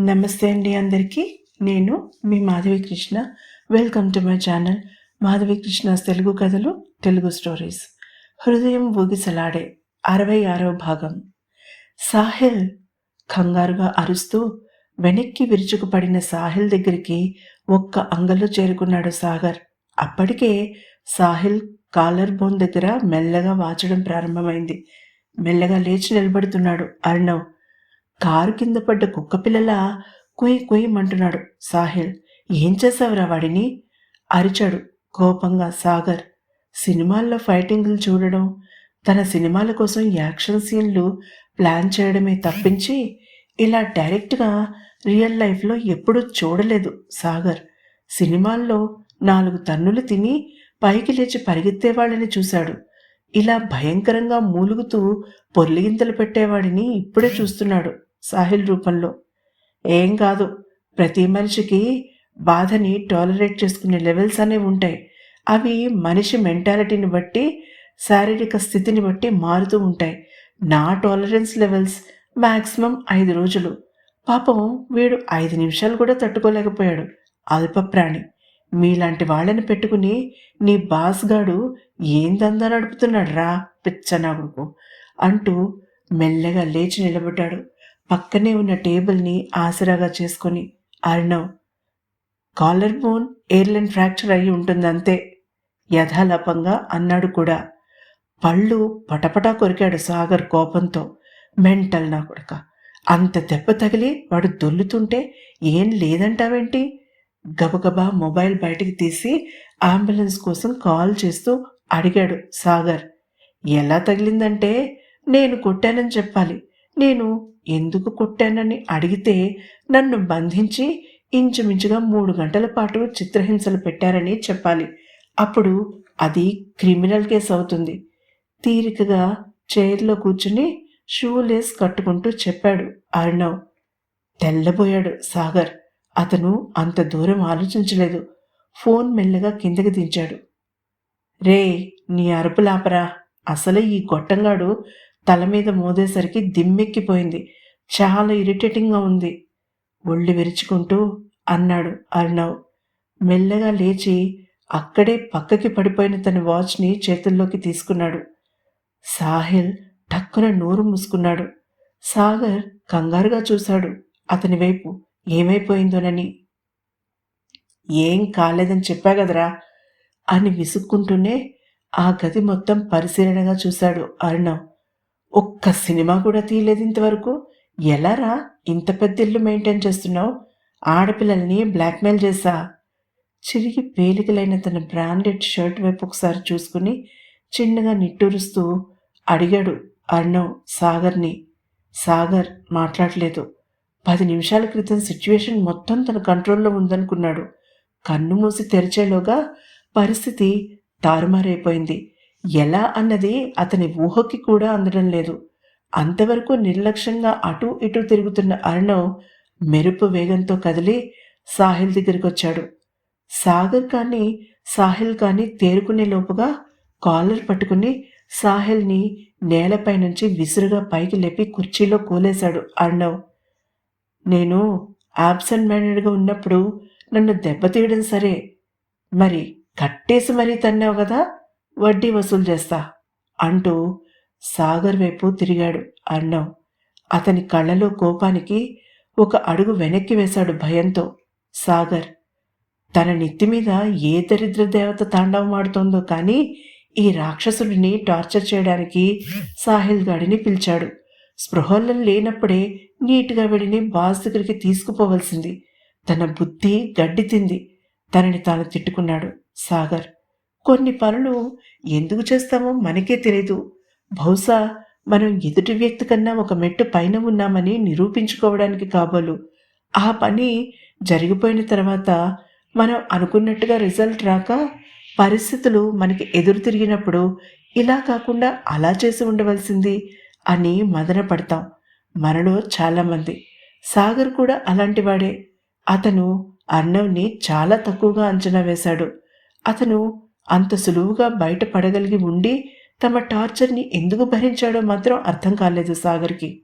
నమస్తే అండి అందరికీ. నేను మీ Madhavi Krishna. Welcome to my channel Madhavi Krishna Telugu కథలు తెలుగు స్టోరీస్ హృదయం ఊగిసలాడే అరవై ఆరవ భాగం. సాహిల్ కంగారుగా అరుస్తూ వెనక్కి విరుచుకుపడిన సాహిల్ దగ్గరికి ఒక్క అంగలో చేరుకున్నాడు సాగర్. అప్పటికే సాహిల్ కాలర్ బోన్ దగ్గర మెల్లగా వాచడం ప్రారంభమైంది. మెల్లగా లేచి నిలబడుతున్నాడు అర్ణవ్. కారు కింద పడ్డ కుక్కపిల్లలా కుయ్ కుయ్యమంటున్నాడు సాహిల్ ఏం చేసావురా వాడిని? అరిచాడు కోపంగా సాగర్. సినిమాల్లో ఫైటింగ్లు చూడడం తన సినిమాల కోసం యాక్షన్ సీన్లు ప్లాన్ చేయడమే తప్పించి ఇలా డైరెక్ట్గా రియల్ లైఫ్లో ఎప్పుడూ చూడలేదు సాగర్. సినిమాల్లో నాలుగు తన్నులు తిని పైకి లేచి పరిగెత్తేవాళ్ళని చూశాడు. ఇలా భయంకరంగా మూలుగుతూ పొర్లిగింతలు పెట్టేవాడిని ఇప్పుడే చూస్తున్నాడు. సాహిల్ రూపంలో. ఏం కాదు ప్రతి మనిషికి బాధని టాలరేట్ చేసుకునే లెవెల్స్ అనేవి ఉంటాయి. అవి మనిషి మెంటాలిటీని బట్టి శారీరక స్థితిని బట్టి మారుతూ ఉంటాయి. నా టాలరెన్స్ లెవెల్స్ మ్యాక్సిమం ఐదు రోజులు. పాపం వీడు ఐదు నిమిషాలు కూడా తట్టుకోలేకపోయాడు. అల్పప్రాణి మీలాంటి వాళ్ళని పెట్టుకుని నీ బాస్ గాడు ఏం దందా నడుపుతున్నాడు రా పిచ్చనాగుడుకు అంటూ మెల్లగా లేచి నిలబడ్డాడు. పక్కనే ఉన్న టేబుల్ని ఆసరాగా చేసుకొని Arnav collar bone airline fracture అయి ఉంటుంది అంతే యథాలాపంగా అన్నాడు కూడా. పళ్ళు పటపటా కొరికాడు సాగర్ కోపంతో. మెంటల్ నా కొడక అంత దెబ్బ తగిలి వాడు దొల్లుతుంటే ఏం లేదంటావేంటి? గబగబా మొబైల్ బయటికి తీసి అంబులెన్స్ కోసం కాల్ చేస్తూ అడిగాడు సాగర్. ఎలా తగిలిందంటే నేను కొట్టానని చెప్పాలి. నేను ఎందుకు కొట్టానని అడిగితే నన్ను బంధించి ఇంచుమించుగా మూడు గంటల పాటు చిత్రహింసలు పెట్టారని చెప్పాలి. అప్పుడు అది క్రిమినల్ కేసు అవుతుంది. తీరికగా చైర్లో కూర్చుని షూలేస్ కట్టుకుంటూ చెప్పాడు అర్ణవ్. తెల్లబోయాడు సాగర్. అతను అంత దూరం ఆలోచించలేదు. ఫోన్ మెల్లగా కిందకి దించాడు. రే నీ అరుపులాపరా. అసలు ఈ గొట్టంగాడు తల మీద మోదేసరికి దిమ్మెక్కిపోయింది. చాలా ఇరిటేటింగ్గా ఉంది. ఒళ్ళు విరుచుకుంటూ అన్నాడు అర్ణవ్. మెల్లగా లేచి అక్కడే పక్కకి పడిపోయిన తన వాచ్ని చేతుల్లోకి తీసుకున్నాడు. సాహిల్ టక్కున నోరు మూసుకున్నాడు. సాగర్ కంగారుగా చూశాడు. అతని వైపు ఏమైపోయిందోనని. ఏం కాలేదని చెప్పా కదరా అని విసుక్కుంటూనే ఆ గది మొత్తం పరిశీలనగా చూశాడు అర్ణవ్. ఒక్క సినిమా కూడా తీయలేదు ఇంతవరకు. ఎలారా ఇంత పెద్ద ఇల్లు మెయింటైన్ చేస్తున్నావు. ఆడపిల్లల్ని బ్లాక్మెయిల్ చేసా చిరిగి పేలికలైన తన బ్రాండెడ్ షర్ట్ వైపు ఒకసారి చూసుకుని చిన్నగా నిట్టూరుస్తూ అడిగాడు అర్ణవ్ సాగర్ని. సాగర్ మాట్లాడలేదు. పది నిమిషాల క్రితం సిచ్యువేషన్ మొత్తం తన కంట్రోల్లో ఉందనుకున్నాడు. కన్ను మూసి తెరిచేలోగా పరిస్థితి తారుమారైపోయింది. ఎలా అన్నది అతని ఊహకి కూడా అందడం లేదు. అంతవరకు నిర్లక్ష్యంగా అటు ఇటు తిరుగుతున్న అర్ణవ్ మెరుపు వేగంతో కదిలి సాహిల్ దగ్గరికి వచ్చాడు సాగర్ కానీ సాహిల్ కానీ తేరుకునే లోపుగా కాలర్ పట్టుకుని సాహిల్ని నేలపై నుంచి విసురుగా పైకి లేపి కుర్చీలో కూలేశాడు అర్ణవ్ నేను యాబ్సెంట్ మైండెడ్గా ఉన్నప్పుడు నన్ను దెబ్బతీయడం సరే మరి కట్టేసి మరీ తన్నావు కదా? వడ్డీ వసూలు చేస్తా అంటూ సాగర్ వైపు తిరిగాడు అన్నం అతని కళ్ళలో కోపానికి ఒక అడుగు వెనక్కి వేశాడు భయంతో సాగర్. తన నెత్తి మీద ఏ దరిద్ర దేవత తాండవం ఆడుతోందో కానీ ఈ రాక్షసుడిని టార్చర్ చేయడానికి సాహిల్ గాడిని పిలిచాడు. స్పృహల్లో లేనప్పుడే నీట్గా వెళ్ళిని బాస్ దగ్గరికి తీసుకుపోవలసింది. తన బుద్ధి గడ్డి తింది. తనని తాను తిట్టుకున్నాడు సాగర్. కొన్ని పనులు ఎందుకు చేస్తామో మనకే తెలీదు. బహుశా మనం ఎదుటి వ్యక్తి కన్నా ఒక మెట్టు పైన ఉన్నామని నిరూపించుకోవడానికి కాబోలు. ఆ పని జరిగిపోయిన తర్వాత మనం అనుకున్నట్టుగా రిజల్ట్ రాక పరిస్థితులు మనకి ఎదురు తిరిగినప్పుడు ఇలా కాకుండా అలా చేసి ఉండవలసింది అని మదన పడతాం మనలో చాలామంది. సాగర్ కూడా అలాంటివాడే అతను అర్ణవ్ని చాలా తక్కువగా అంచనా వేశాడు. అతను అంత సులువుగా బయటపడగలిగి ఉండి తమ టార్చర్ని ఎందుకు భరించాడో మాత్రం అర్థం కాలేదు సాగర్కి.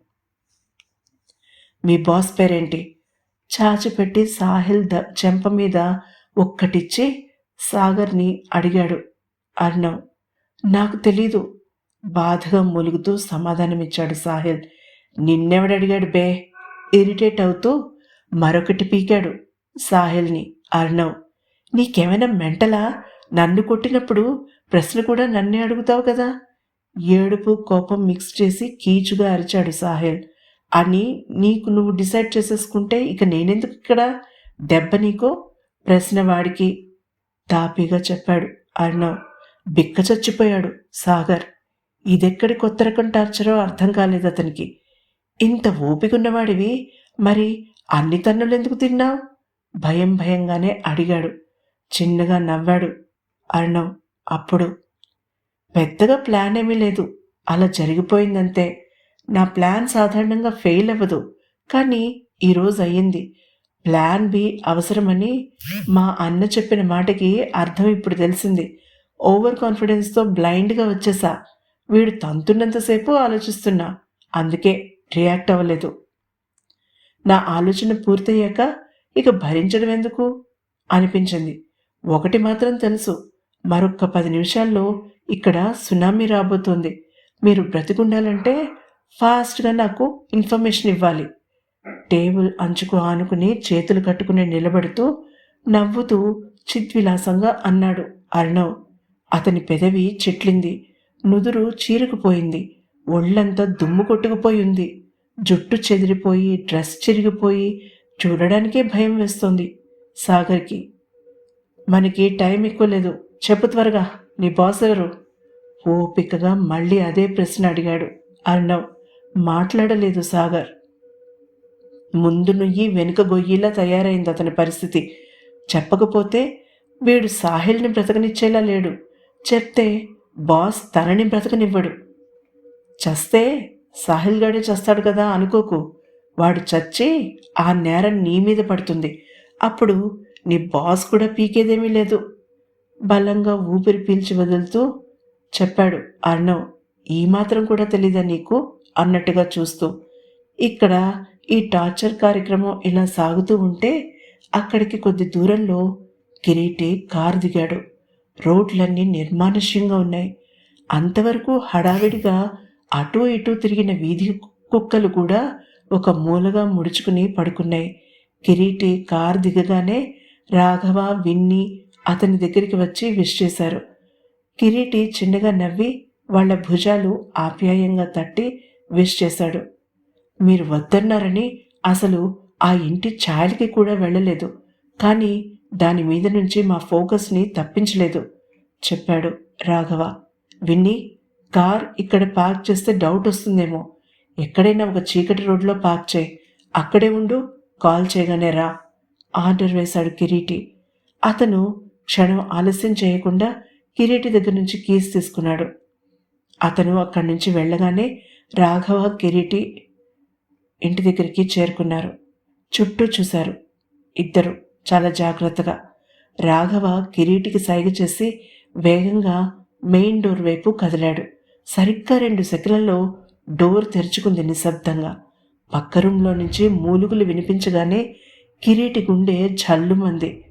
మీ బాస్ పేరేంటి? చాచిపెట్టి సాహిల్ ద చెంప మీద ఒక్కటిచ్చి సాగర్ని అడిగాడు అర్ణవ్. నాకు తెలీదు. బాధగా మూలుగుతూ సమాధానమిచ్చాడు సాహిల్. నిన్నెవడడిగాడు బే? ఇరిటేట్ అవుతూ మరొకటి పీకాడు సాహిల్ని అర్ణవ్. నీకేమైనా మెంటలా? నన్ను కొట్టినప్పుడు ప్రశ్న కూడా నన్నే అడుగుతావు కదా? ఏడుపు కోపం మిక్స్ చేసి కీచుగా అరిచాడు సాహెల్. అని నీకు నువ్వు డిసైడ్ చేసేసుకుంటే ఇక నేనెందుకు ఇక్కడ? దెబ్బ నీకో? ప్రశ్న వాడికి తాపీగా చెప్పాడు అర్ణవ్. బిక్క చచ్చిపోయాడు సాగర్. ఇదెక్కడి కొత్త రకం టార్చరో అర్థం కాలేదు అతనికి. ఇంత ఓపికన్నవాడివి మరి అన్ని తన్నులు ఎందుకు తిన్నావు? భయం భయంగానే అడిగాడు. చిన్నగా నవ్వాడు అర్ణవ్ అప్పుడు. పెద్దగా ప్లాన్ ఏమీ లేదు. అలా జరిగిపోయిందంతే. నా ప్లాన్ సాధారణంగా ఫెయిల్ అవ్వదు. కానీ ఈరోజు అయ్యింది. ప్లాన్ బి అవసరమని మా అన్న చెప్పిన మాటకి అర్థం ఇప్పుడు తెలిసింది. ఓవర్ కాన్ఫిడెన్స్తో బ్లైండ్గా వచ్చేసా. వీడు తంతున్నంతసేపు ఆలోచిస్తున్నా. అందుకే రియాక్ట్ అవ్వలేదు. నా ఆలోచన పూర్తయ్యాక ఇక భరించడం ఎందుకు? అనిపించింది. ఒకటి మాత్రం తెలుసు. మరొక్క పది నిమిషాల్లో ఇక్కడ సునామీ రాబోతోంది. మీరు బ్రతికుండాలంటే ఫాస్ట్గా నాకు ఇన్ఫర్మేషన్ ఇవ్వాలి. టేబుల్ అంచుకు ఆనుకుని చేతులు కట్టుకుని నిలబడుతూ నవ్వుతూ చిద్విలాసంగా అన్నాడు అర్ణవ్. అతని పెదవి చిట్లింది. నుదురు చీరుకుపోయింది. ఒళ్ళంతా దుమ్ము కొట్టుకుపోయి ఉంది. జుట్టు చెదిరిపోయి డ్రెస్ చిరిగిపోయి చూడడానికే భయం వేస్తోంది సాగర్కి. మనకి టైం ఎక్కువ లేదు. చెప్పు త్వరగా నీ బాస్ ఎవరు? ఓపికగా మళ్ళీ అదే ప్రశ్న అడిగాడు. అర్ణవ్ మాట్లాడలేదు సాగర్. ముందు నుయ్యి వెనుక గొయ్యిలా తయారైంది అతని పరిస్థితి. చెప్పకపోతే వీడు సాహిల్ని బ్రతకనిచ్చేలా లేడు. చెప్తే బాస్ తనని బ్రతకనివ్వడు. చస్తే సాహిల్ గాడే చస్తాడు కదా అనుకోకు. వాడు చచ్చి ఆ నేరం నీ మీద పడుతుంది. అప్పుడు నీ బాస్ కూడా పీకేదేమీ లేదు. బలంగా ఊపిరి పీల్చి వదులుతూ చెప్పాడు అర్ణవ్ ఈ మాత్రం కూడా తెలీదా నీకు? అన్నట్టుగా చూస్తూ. ఇక్కడ ఈ టార్చర్ కార్యక్రమం ఇలా సాగుతూ ఉంటే అక్కడికి కొద్ది దూరంలో కిరీటి కారు దిగాడు. రోడ్లన్నీ నిర్మానుష్యంగా ఉన్నాయి. అంతవరకు హడావిడిగా అటూ ఇటూ తిరిగిన వీధి కుక్కలు కూడా ఒక మూలగా ముడుచుకుని పడుకున్నాయి. కిరీటి కారు దిగగానే రాఘవ విన్ని అతని దగ్గరికి వచ్చి విష్ చేశారు. కిరీటి చిన్నగా నవ్వి వాళ్ళ భుజాలు ఆప్యాయంగా తట్టి విష్ చేశాడు. మీరు వద్దన్నారని అసలు ఆ ఇంటి ఛాయలకి కూడా వెళ్ళలేదు. కానీ దాని మీద నుంచి మా ఫోకస్ని తప్పించలేదు చెప్పాడు రాఘవ. విన్ని కార్ ఇక్కడ పార్క్ చేస్తే డౌట్ వస్తుందేమో. ఎక్కడైనా ఒక చీకటి రోడ్లో పార్క్ చేయి. అక్కడే ఉండు కాల్ చేయగానే రా ఆర్డర్ వేశాడు కిరీటి. అతను క్షణం ఆలస్యం చేయకుండా కిరీటి దగ్గర నుంచి కీస్ తీసుకున్నాడు. అతను అక్కడి నుంచి వెళ్ళగానే రాఘవ కిరీటి ఇంటి దగ్గరికి చేరుకున్నారు. చుట్టూ చూశారు. ఇద్దరు చాలా జాగ్రత్తగా. రాఘవ కిరీటికి సైగ చేసి వేగంగా మెయిన్ డోర్ వైపు కదిలాడు. సరిగ్గా రెండు సెకండ్లలో డోర్ తెరుచుకుంది నిశ్శబ్దంగా. పక్క రూంలో నుంచి మూలుగులు వినిపించగానే కిరీటి గుండె జల్లుమంది.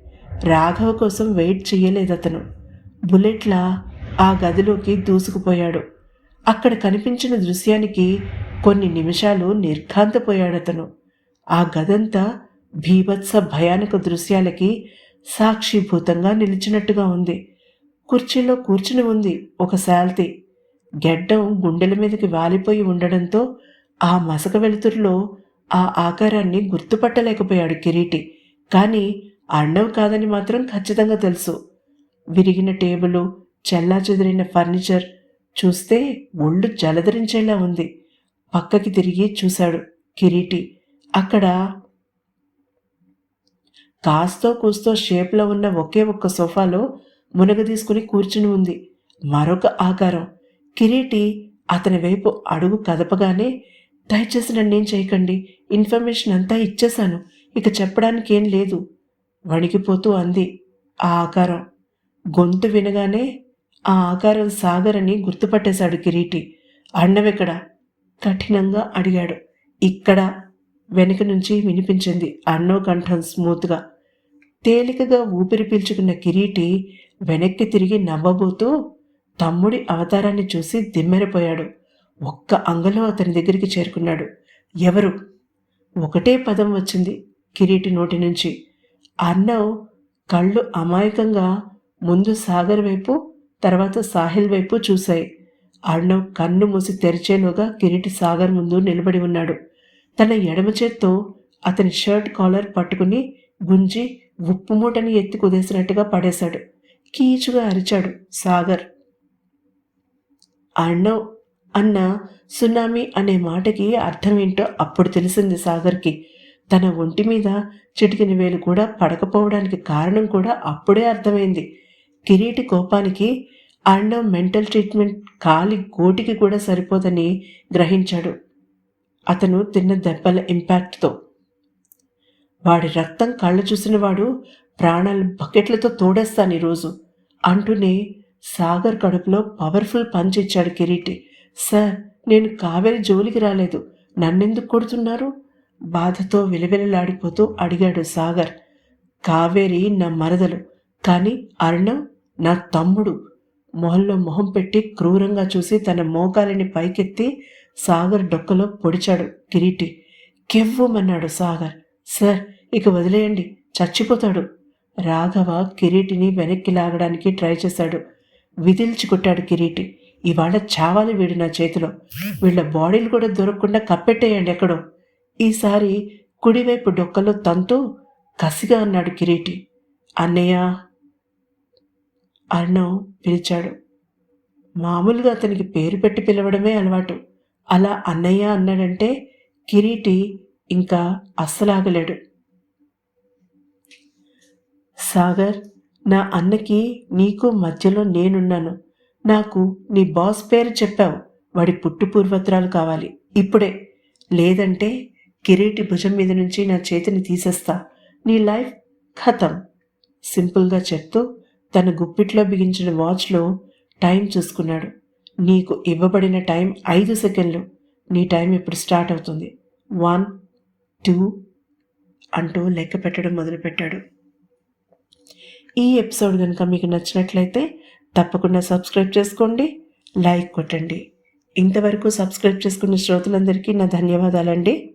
రాఘవ కోసం వెయిట్ చేయలేదు అతను. బుల్లెట్లా ఆ గదిలోకి దూసుకుపోయాడు. అక్కడ కనిపించిన దృశ్యానికి కొన్ని నిమిషాలు నిర్ఘాంతపోయాడతను. ఆ గదంతా భీభత్స భయానక దృశ్యాలకి సాక్షిభూతంగా నిలిచినట్టుగా ఉంది. కుర్చీలో కూర్చుని ఉంది ఒక శాల్తీ. గెడ్డం గుండెల మీదకి వాలిపోయి ఉండడంతో ఆ మసక వెలుతురులో ఆ ఆకారాన్ని గుర్తుపట్టలేకపోయాడు కిరీటి. కానీ అర్ణవ్ కాదని మాత్రం ఖచ్చితంగా తెలుసు. విరిగిన టేబులు చెల్లా చెదిరిన ఫర్నిచర్ చూస్తే ఒళ్ళు జలధరించేలా ఉంది. పక్కకి తిరిగి చూశాడు కిరీటి. అక్కడ కాస్తో కూస్తో షేప్లో ఉన్న ఒకే ఒక్క సోఫాలో మునగ తీసుకుని కూర్చుని ఉంది. మరొక ఆకారం. కిరీటి అతని వైపు అడుగు కదపగానే దయచేసి నన్నేం చేయకండి. ఇన్ఫర్మేషన్ అంతా ఇచ్చేశాను. ఇక చెప్పడానికి ఏం లేదు. వణికిపోతూ అంది ఆ ఆకారం. గొంతు వినగానే ఆ ఆకారం సాగరని గుర్తుపట్టేశాడు కిరీటి. అన్నవెక్కడ కఠినంగా అడిగాడు. ఇక్కడ వెనుక నుంచి వినిపించింది అన్నో కంఠం స్మూత్గా. తేలికగా ఊపిరి పీల్చుకున్న కిరీటి వెనక్కి తిరిగి నవ్వబోతూ తమ్ముడి అవతారాన్ని చూసి దిమ్మెరపోయాడు ఒక్క అంగలో అతని దగ్గరికి చేరుకున్నాడు. ఎవరు? ఒకటే పదం వచ్చింది కిరీటి నోటి నుంచి. అన్నవ్. కళ్ళు అమాయకంగా ముందు సాగర్ వైపు తర్వాత సాహిల్ వైపు చూశాయి. అర్ణవ్ కన్ను మూసి తెరిచేలోగా కిరీటి సాగర్ ముందు నిలబడి ఉన్నాడు. తన ఎడమ చేత్తో అతని షర్ట్ కాలర్ పట్టుకుని గుంజి ఉప్పు మూటని ఎత్తి కుదేసినట్టుగా పడేశాడు. కీచుగా అరిచాడు సాగర్. అర్ణవ్ అన్న సునామీ అనే మాటకి అర్థమేంటో అప్పుడు తెలిసింది సాగర్కి. తన ఒంటి మీద చిటికిన వేలు కూడా పడకపోవడానికి కారణం కూడా అప్పుడే అర్థమైంది. కిరీటి కోపానికి అర్ణవ్ మెంటల్ ట్రీట్మెంట్ కాలి కోటికి కూడా సరిపోదని గ్రహించాడు. అతను తిన్న దెబ్బల ఇంపాక్ట్తో. వాడి రక్తం కళ్ళు చూసినవాడు ప్రాణాలు బకెట్లతో తోడేస్తాను ఈరోజు అంటూనే సాగర్ కడుపులో పవర్ఫుల్ పంచ్ ఇచ్చాడు కిరీటి. సార్ నేను కావేరి జోలికి రాలేదు. నన్నెందుకు కొడుతున్నారు? బాధతో విలవిలలాడిపోతూ అడిగాడు సాగర్. కావేరి నా మరదలు కానీ అరుణం నా తమ్ముడు. మొహంలో మొహం పెట్టి క్రూరంగా చూసి తన మోకాలిని పైకెత్తి సాగర్ డొక్కలో పొడిచాడు కిరీటి. కెవ్వమన్నాడు సాగర్. సార్ ఇక వదిలేయండి చచ్చిపోతాడు. రాఘవ కిరీటిని వెనక్కి లాగడానికి ట్రై చేశాడు. విదిల్చి కొట్టాడు కిరీటి. ఇవాళ చావాలి వీడు నా చేతిలో. వీళ్ళ బాడీలు కూడా దొరకకుండా కప్పెట్టేయండి ఎక్కడో. ఈసారి కుడివైపు డొక్కలో తంతో కసిగా అన్నాడు కిరీటి. అన్నయ్య! అర్ణవ్ పిలిచాడు. మామూలుగా అతనికి పేరు పెట్టి పిలవడమే అలవాటు. అలా అన్నయ్య అన్నాడంటే కిరీటి ఇంకా అస్సలాగలేడు. సాగర్ నా అన్నకి నీకు మధ్యలో నేనున్నాను. నాకు నీ బాస్ పేరు చెప్పావు. వాడి పుట్టు పూర్వత్రాలు కావాలి. ఇప్పుడే. లేదంటే కిరీటి భుజం మీద నుంచి నా చేతిని తీసేస్తా. నీ లైఫ్ ఖతం. సింపుల్గా చెప్తూ తన గుప్పిట్లో బిగించిన వాచ్లో టైం చూసుకున్నాడు. నీకు ఇవ్వబడిన టైం ఐదు సెకండ్లు. నీ టైం ఇప్పుడు స్టార్ట్ అవుతుంది. వన్ టూ అంటూ లెక్క పెట్టడం మొదలుపెట్టాడు. ఈ ఎపిసోడ్ కనుక మీకు నచ్చినట్లయితే తప్పకుండా సబ్స్క్రైబ్ చేసుకోండి లైక్ కొట్టండి. ఇంతవరకు సబ్స్క్రైబ్ చేసుకున్న శ్రోతలందరికీ నా ధన్యవాదాలండి.